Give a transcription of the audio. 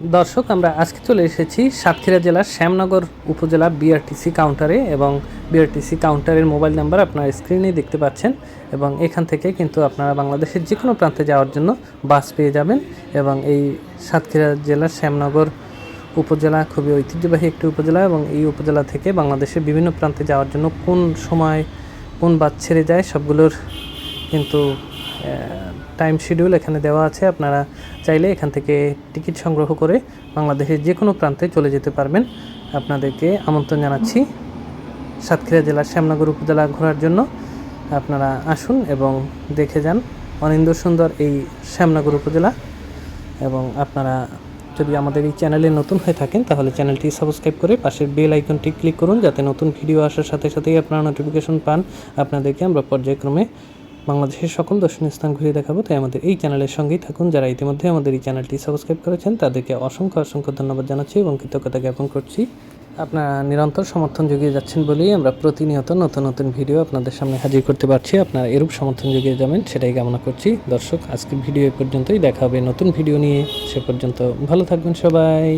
দর্শক, আমরা আজকে চলে এসেছি সাতক্ষীরা জেলার শ্যামনগর উপজেলা বিআরটিসি কাউন্টারে এবং বিআরটিসি কাউন্টারের মোবাইল নাম্বার আপনারা স্ক্রিনে দেখতে পাচ্ছেন এবং এখান থেকে কিন্তু আপনারা বাংলাদেশের যে কোনো প্রান্তে যাওয়ার জন্য বাস পেয়ে যাবেন এবং এই সাতক্ষীরা জেলার শ্যামনগর উপজেলা খুবই ঐতিহ্যবাহী একটি উপজেলা এবং এই উপজেলা থেকে বাংলাদেশের বিভিন্ন প্রান্তে যাওয়ার জন্য কোন সময় কোন বাস ছেড়ে যায় সবগুলোর কিন্তু টাইম শিডিউল এখানে দেওয়া আছে। আপনারা চাইলে এখান থেকে টিকিট সংগ্রহ করে বাংলাদেশের যে কোনো প্রান্তে চলে যেতে পারবেন। আপনাদেরকে আমন্ত্রণ জানাচ্ছি সাতক্ষীরা জেলার শ্যামনগর উপজেলা ঘোরার জন্য। আপনারা আসুন এবং দেখে যান অনিন্দ সুন্দর এই শ্যামনগর উপজেলা। এবং আপনারা যদি আমাদের এই চ্যানেলে নতুন হয়ে থাকেন, তাহলে চ্যানেলটি সাবস্ক্রাইব করে পাশের বেল আইকনটি ক্লিক করুন, যাতে নতুন ভিডিও আসার সাথে সাথেই আপনারা নোটিফিকেশন পান। আপনাদেরকে আমরা পর্যায়ক্রমে বাংলাদেশের সকল দর্শনীয় স্থান ঘুরিয়ে দেখাবো, তাই আমাদের এই চ্যানেলের সঙ্গেই থাকুন। যারা ইতিমধ্যে আমাদের এই চ্যানেলটি সাবস্ক্রাইব করেছেন, তাদেরকে অসংখ্য অসংখ্য ধন্যবাদ জানাচ্ছি এবং কৃতজ্ঞতা জ্ঞাপন করছি। আপনারা নিরন্তর সমর্থন জুগিয়ে যাচ্ছেন বলেই আমরা প্রতিনিয়ত নতুন নতুন ভিডিও আপনাদের সামনে হাজির করতে পারছি। আপনারা এরূপ সমর্থন জুগিয়ে যাবেন, সেটাই কামনা করছি। দর্শক, আজকের ভিডিও এ পর্যন্তই, দেখা হবে নতুন ভিডিও নিয়ে। সে পর্যন্ত ভালো থাকবেন সবাই।